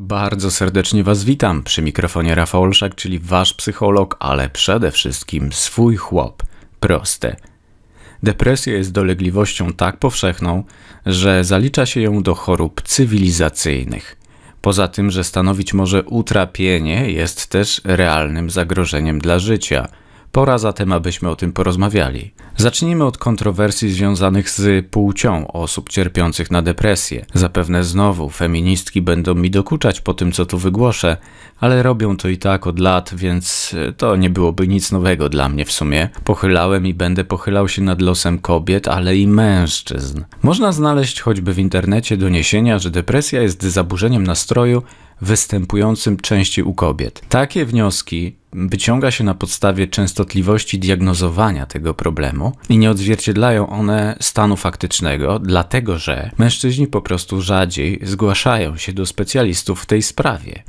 Bardzo serdecznie Was witam przy mikrofonie Rafał Olszak, czyli Wasz psycholog, ale przede wszystkim swój chłop. Proste. Depresja jest dolegliwością tak powszechną, że zalicza się ją do chorób cywilizacyjnych. Poza tym, że stanowić może utrapienie, jest też realnym zagrożeniem dla życia – Pora zatem, abyśmy o tym porozmawiali. Zacznijmy od kontrowersji związanych z płcią osób cierpiących na depresję. Zapewne znowu feministki będą mi dokuczać po tym, co tu wygłoszę, ale robią to i tak od lat, więc to nie byłoby nic nowego dla mnie w sumie. Pochylałem i będę pochylał się nad losem kobiet, ale i mężczyzn. Można znaleźć choćby w internecie doniesienia, że depresja jest zaburzeniem nastroju występującym częściej u kobiet. Takie wnioski wyciąga się na podstawie częstotliwości diagnozowania tego problemu i nie odzwierciedlają one stanu faktycznego, dlatego że mężczyźni po prostu rzadziej zgłaszają się do specjalistów w tej sprawie.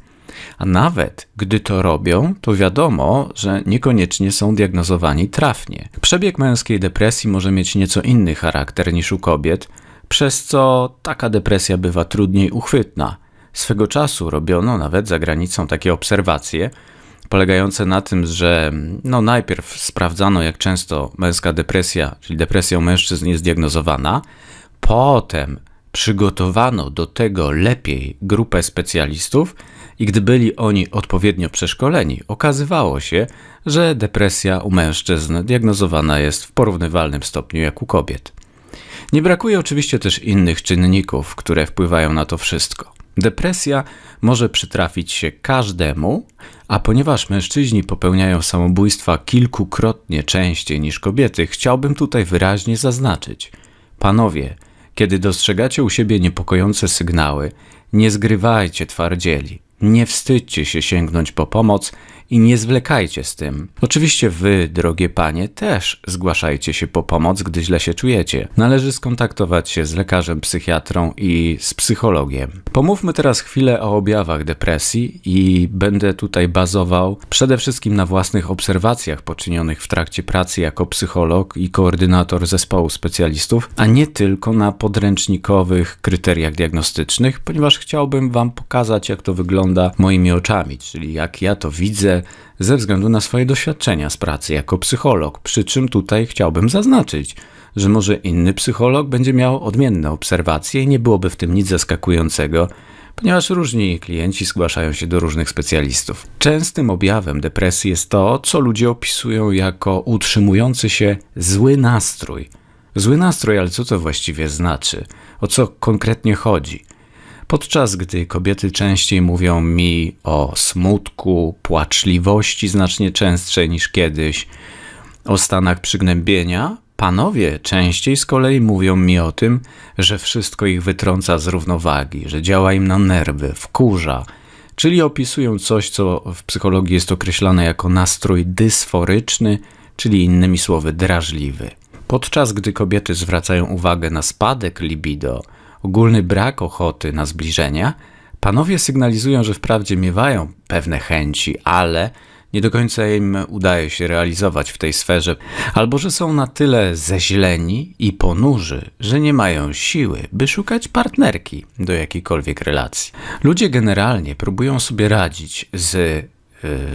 A nawet gdy to robią, to wiadomo, że niekoniecznie są diagnozowani trafnie. Przebieg męskiej depresji może mieć nieco inny charakter niż u kobiet, przez co taka depresja bywa trudniej uchwytna. Swego czasu robiono nawet za granicą takie obserwacje, polegające na tym, że no najpierw sprawdzano, jak często męska depresja, czyli depresja u mężczyzn jest diagnozowana, potem przygotowano do tego lepiej grupę specjalistów i gdy byli oni odpowiednio przeszkoleni, okazywało się, że depresja u mężczyzn diagnozowana jest w porównywalnym stopniu jak u kobiet. Nie brakuje oczywiście też innych czynników, które wpływają na to wszystko. Depresja może przytrafić się każdemu, a ponieważ mężczyźni popełniają samobójstwa kilkukrotnie częściej niż kobiety, chciałbym tutaj wyraźnie zaznaczyć: Panowie, kiedy dostrzegacie u siebie niepokojące sygnały, nie zgrywajcie twardzieli. Nie wstydźcie się sięgnąć po pomoc i nie zwlekajcie z tym. Oczywiście wy, drogie panie, też zgłaszajcie się po pomoc, gdy źle się czujecie. Należy skontaktować się z lekarzem psychiatrą i z psychologiem. Pomówmy teraz chwilę o objawach depresji i będę tutaj bazował przede wszystkim na własnych obserwacjach poczynionych w trakcie pracy jako psycholog i koordynator zespołu specjalistów, a nie tylko na podręcznikowych kryteriach diagnostycznych, ponieważ chciałbym wam pokazać, jak to wygląda moimi oczami, czyli jak ja to widzę, ze względu na swoje doświadczenia z pracy jako psycholog. Przy czym tutaj chciałbym zaznaczyć, że może inny psycholog będzie miał odmienne obserwacje i nie byłoby w tym nic zaskakującego, ponieważ różni klienci zgłaszają się do różnych specjalistów. Częstym objawem depresji jest to, co ludzie opisują jako utrzymujący się zły nastrój. Zły nastrój, ale co to właściwie znaczy? O co konkretnie chodzi? Podczas gdy kobiety częściej mówią mi o smutku, płaczliwości znacznie częstszej niż kiedyś, o stanach przygnębienia, panowie częściej z kolei mówią mi o tym, że wszystko ich wytrąca z równowagi, że działa im na nerwy, wkurza, czyli opisują coś, co w psychologii jest określane jako nastrój dysforyczny, czyli innymi słowy drażliwy. Podczas gdy kobiety zwracają uwagę na spadek libido, ogólny brak ochoty na zbliżenia, panowie sygnalizują, że wprawdzie miewają pewne chęci, ale nie do końca im udaje się realizować w tej sferze, albo że są na tyle zeźleni i ponurzy, że nie mają siły, by szukać partnerki do jakiejkolwiek relacji. Ludzie generalnie próbują sobie radzić z, y,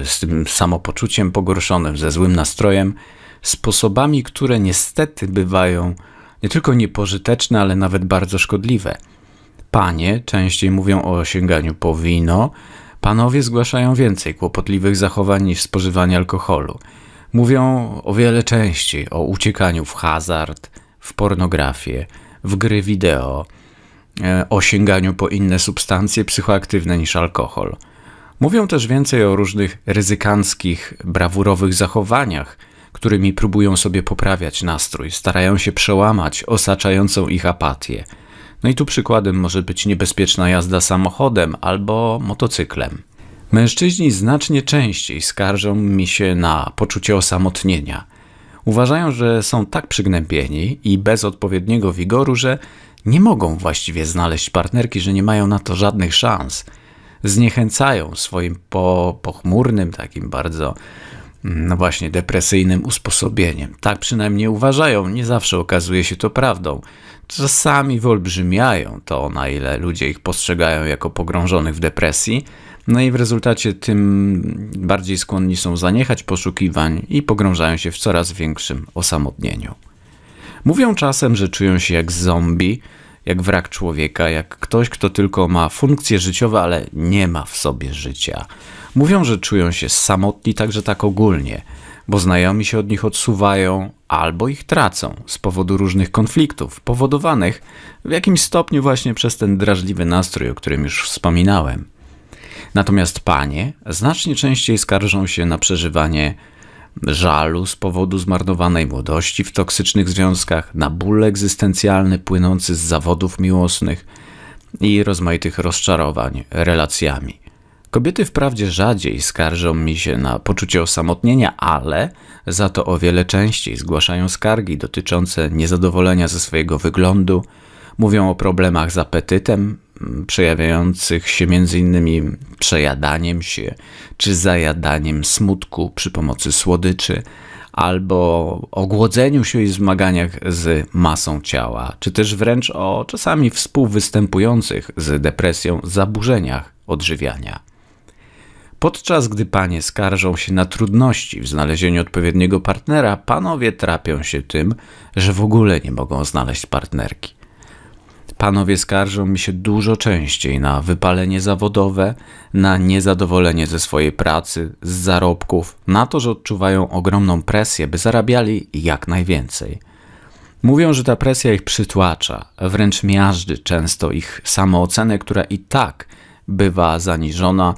z tym samopoczuciem pogorszonym, ze złym nastrojem, sposobami, które niestety bywają nie tylko niepożyteczne, ale nawet bardzo szkodliwe. Panie częściej mówią o sięganiu po wino, panowie zgłaszają więcej kłopotliwych zachowań niż spożywanie alkoholu. Mówią o wiele częściej o uciekaniu w hazard, w pornografię, w gry wideo, e, o sięganiu po inne substancje psychoaktywne niż alkohol. Mówią też więcej o różnych ryzykanckich, brawurowych zachowaniach, którymi próbują sobie poprawiać nastrój, starają się przełamać osaczającą ich apatię. No i tu przykładem może być niebezpieczna jazda samochodem albo motocyklem. Mężczyźni znacznie częściej skarżą mi się na poczucie osamotnienia. Uważają, że są tak przygnębieni i bez odpowiedniego wigoru, że nie mogą właściwie znaleźć partnerki, że nie mają na to żadnych szans. Zniechęcają swoim po, pochmurnym, takim bardzo no właśnie, depresyjnym usposobieniem. Tak przynajmniej uważają, nie zawsze okazuje się to prawdą. czasami wyolbrzymiają to, na ile ludzie ich postrzegają jako pogrążonych w depresji, no i w rezultacie tym bardziej skłonni są zaniechać poszukiwań i pogrążają się w coraz większym osamotnieniu. Mówią czasem, że czują się jak zombie, jak wrak człowieka, jak ktoś, kto tylko ma funkcje życiowe, ale nie ma w sobie życia. Mówią, że czują się samotni także tak ogólnie, bo znajomi się od nich odsuwają albo ich tracą z powodu różnych konfliktów, powodowanych w jakimś stopniu właśnie przez ten drażliwy nastrój, o którym już wspominałem. Natomiast panie znacznie częściej skarżą się na przeżywanie żalu z powodu zmarnowanej młodości w toksycznych związkach, na ból egzystencjalny płynący z zawodów miłosnych i rozmaitych rozczarowań relacjami. Kobiety wprawdzie rzadziej skarżą mi się na poczucie osamotnienia, ale za to o wiele częściej zgłaszają skargi dotyczące niezadowolenia ze swojego wyglądu, mówią o problemach z apetytem, przejawiających się m.in. przejadaniem się czy zajadaniem smutku przy pomocy słodyczy, albo o głodzeniu się i zmaganiach z masą ciała, czy też wręcz o czasami współwystępujących z depresją zaburzeniach odżywiania. Podczas gdy panie skarżą się na trudności w znalezieniu odpowiedniego partnera, panowie trapią się tym, że w ogóle nie mogą znaleźć partnerki. Panowie skarżą mi się dużo częściej na wypalenie zawodowe, na niezadowolenie ze swojej pracy, z zarobków, na to, że odczuwają ogromną presję, by zarabiali jak najwięcej. Mówią, że ta presja ich przytłacza, wręcz miażdży często ich samoocenę, która i tak bywa zaniżona,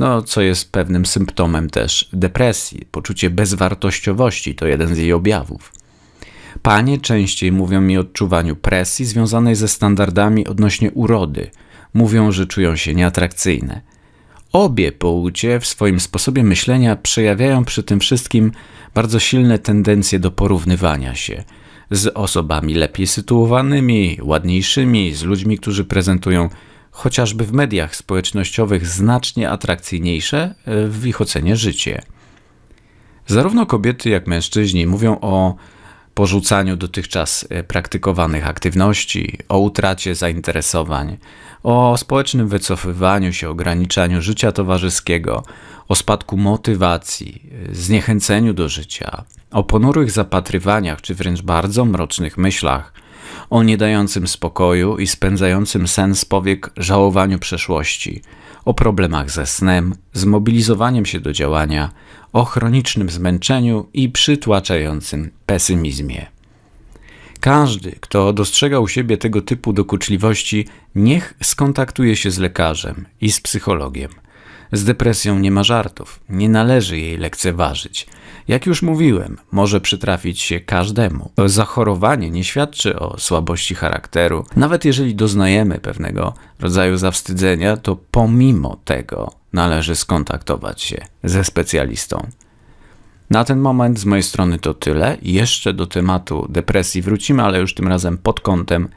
no co jest pewnym symptomem też depresji. Poczucie bezwartościowości to jeden z jej objawów. Panie częściej mówią mi o odczuwaniu presji związanej ze standardami odnośnie urody. Mówią, że czują się nieatrakcyjne. Obie płcie w swoim sposobie myślenia przejawiają przy tym wszystkim bardzo silne tendencje do porównywania się z osobami lepiej sytuowanymi, ładniejszymi, z ludźmi, którzy prezentują chociażby w mediach społecznościowych znacznie atrakcyjniejsze e, w ich ocenie życie. Zarówno kobiety, jak mężczyźni mówią o porzucaniu dotychczas e, praktykowanych aktywności, o utracie zainteresowań, o społecznym wycofywaniu się, ograniczaniu życia towarzyskiego, o spadku motywacji, e, zniechęceniu do życia, o ponurych zapatrywaniach czy wręcz bardzo mrocznych myślach, o niedającym spokoju i spędzającym sens powiek żałowaniu przeszłości, o problemach ze snem, zmobilizowaniem się do działania, o chronicznym zmęczeniu i przytłaczającym pesymizmie. Każdy, kto dostrzega u siebie tego typu dokuczliwości, niech skontaktuje się z lekarzem i z psychologiem. Z depresją nie ma żartów, nie należy jej lekceważyć. Jak już mówiłem, może przytrafić się każdemu. Zachorowanie nie świadczy o słabości charakteru. Nawet jeżeli doznajemy pewnego rodzaju zawstydzenia, to pomimo tego należy skontaktować się ze specjalistą. Na ten moment z mojej strony to tyle. Jeszcze do tematu depresji wrócimy, ale już tym razem pod kątem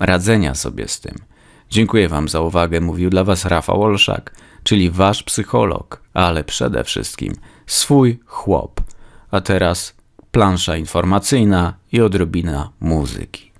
radzenia sobie z tym. Dziękuję Wam za uwagę. Mówił dla Was Rafał Olszak, czyli Wasz psycholog, ale przede wszystkim swój chłop. A teraz plansza informacyjna i odrobina muzyki.